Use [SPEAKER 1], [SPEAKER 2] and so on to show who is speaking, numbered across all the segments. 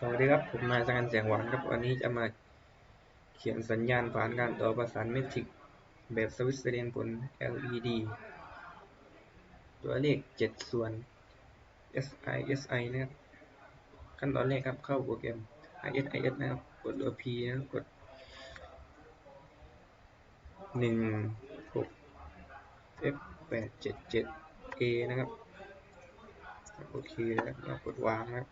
[SPEAKER 1] สวัสดีครับ ผมนายสังกันเสียงหวานครับ วันนี้จะมาเขียนสัญญาณผ่านการต่อประสานเมทริกแบบสวิตช์แสดงผล LED ตัวเลข 7 ส่วน SI SI นะครับ ขั้นตอนแรกครับเข้าโปรแกรม IS IS นะครับ กดตัว P นะกด 1 6 F 8 7 7 A นะครับ โอเคแล้วกดวางนะครับ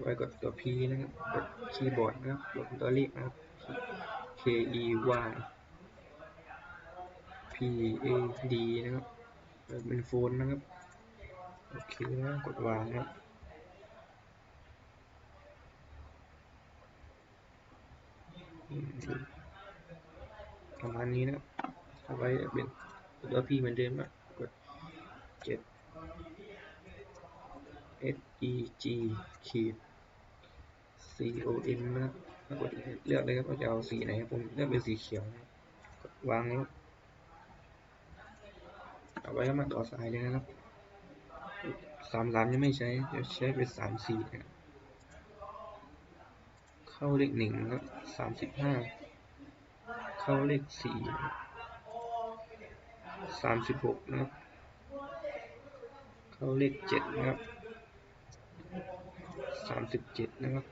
[SPEAKER 1] ไว้กดตัว P นะครับ กดคีย์บอร์ดนะครับกดตัวเลขนะครับ K E Y P A D นะครับเปิดเป็นโฟนนะครับ โอเคแล้วกดวางนะครับประมาณนี้นะครับเอาไว้เป็นตัว P เหมือนเดิมนะกดเจ็ด S E G ขีด C O M นะครับกดเลือกเลยครับว่าจะเอาสีไหนครับผมเลือกเป็นสีเขียวนะครับกดวางเอาไว้แล้วมาต่อสายเลยนะครับสามสามยังไม่ใช้จะใช้เป็นสามสี่นะเข้าเลขหนึ่งครับสามสิบห้าเข้าเลขสี่สามสิบหกนะครับ เข้าเลขเจ็ดนะครับ สามสิบเจ็ดนะครับ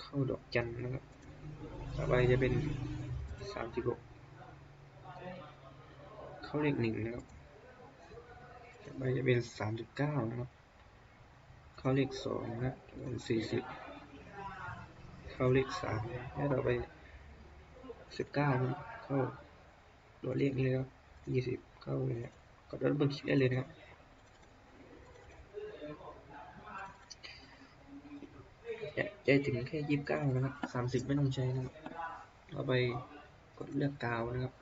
[SPEAKER 1] เข้าดอกจันนะครับ ต่อไปจะเป็นสามสิบหกเข้าเลขหนึ่งนะครับ ต่อไปจะเป็นสามสิบเก้านะครับ เข้าเลขสองนะครับเป็นสี่สิบเข้าเลขสามแล้วต่อไปสิบเก้านะเข้าตัวเลขนี้เลยครับยี่สิบเข้าเลยนะกดดับเบิลคลิกได้เลยนะครับ จะถึงแค่ยี่สิบเก้านะครับสามสิบไม่ต้องใช้นะครับเอาไปกดเลือกกาวนะครับ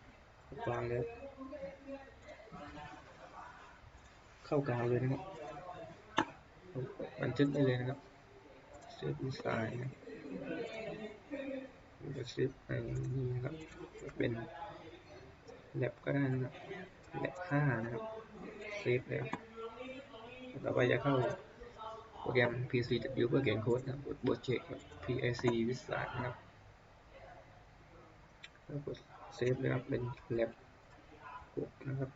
[SPEAKER 1] กดวางเลยเข้ากาวเลยนะครับบันทึกได้เลยนะครับเซฟดีไซน์นะจะเซฟในนี้นะครับเป็นแลบก็ได้นะครับแลบห้านะครับเซฟเลยครับต่อไปจะเข้า โปรแกรม PCW เพื่อเขียนโค้ดนะครับกดบทเช็คกับ PIC วิสานะครับแล้วกดเซฟเลยครับเป็น lab 6นะครับ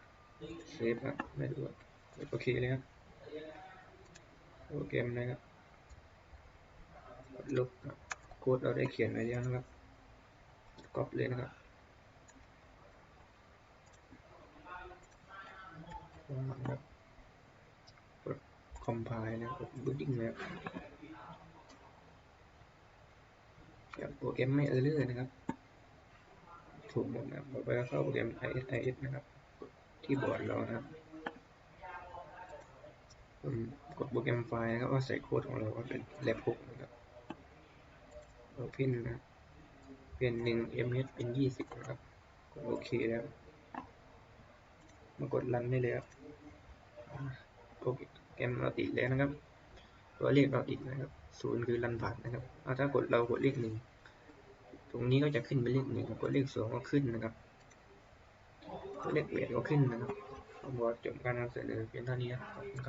[SPEAKER 1] เซฟครับไม่ดูกดโอเคเลยครับโปรแกรมนะครับกดลบครับโค้ดเราได้เขียนไว้แล้วนะครับก๊อปเลยนะครับครับ คอมไพล์นะครับบูตติ้งนะครับครับโปรแกรมไม่เออร์เลอร์นะครับ ถูกหมดนะครับต่อไปก็เข้าโปรแกรม ISIS นะครับ ที่บอร์ดเรานะครับกดโปรแกรมไฟล์นะครับว่าใส่โค้ดของเราว่าเป็น lab 6นะครับ open นะครับเป็นหนึ่ง ms เป็นยี่สิบนะครับกดโอเคแล้ว มากดรันได้เลยครับโปรแกรมเราติดแล้วนะครับ ตัวเลขเราติดนะครับศูนย์คือลันผ่านนะครับเอาถ้ากดเรากดเลขหนึ่งตรงนี้ก็จะขึ้นเป็นเลขหนึ่งกดเลขสองก็ขึ้นนะครับตัวเลขแปดก็ขึ้นนะครับผมบอกจบการนำเสนอเพียงเท่านี้นะครับ